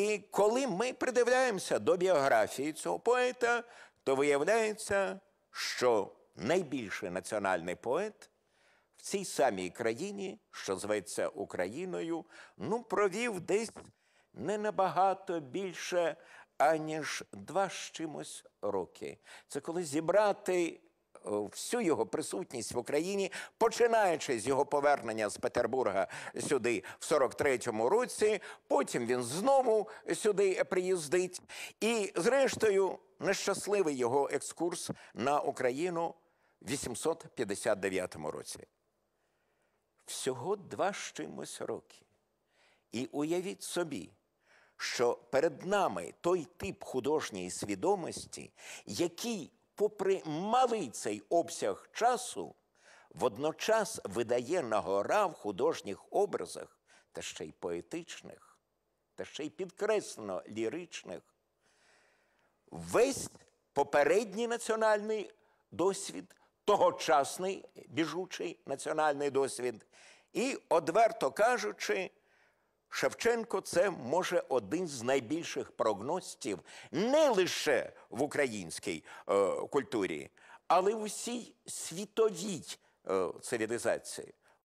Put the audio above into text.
І коли ми придивляємося до біографії цього поета, то виявляється, що найбільший національний поет в цій самій країні, що зветься Україною, ну, провів десь не набагато більше, аніж два з чимось роки. Це коли зібрати всю його присутність в Україні, починаючи з його повернення з Петербурга сюди в 43-му році, потім він знову сюди приїздить. І, зрештою, нещасливий його екскурс на Україну в 859 році. Всього два з чимось роки. І уявіть собі, що перед нами той тип художньої свідомості, який, попри малий цей обсяг часу, водночас видає на гора в художніх образах, та ще й поетичних, та ще й підкреслено ліричних, весь попередній національний досвід, тогочасний біжучий національний досвід, і, одверто кажучи, Шевченко це може один з найбільших прогностів не лише в українській е, культурі, але в усій світовій е, цивілізації.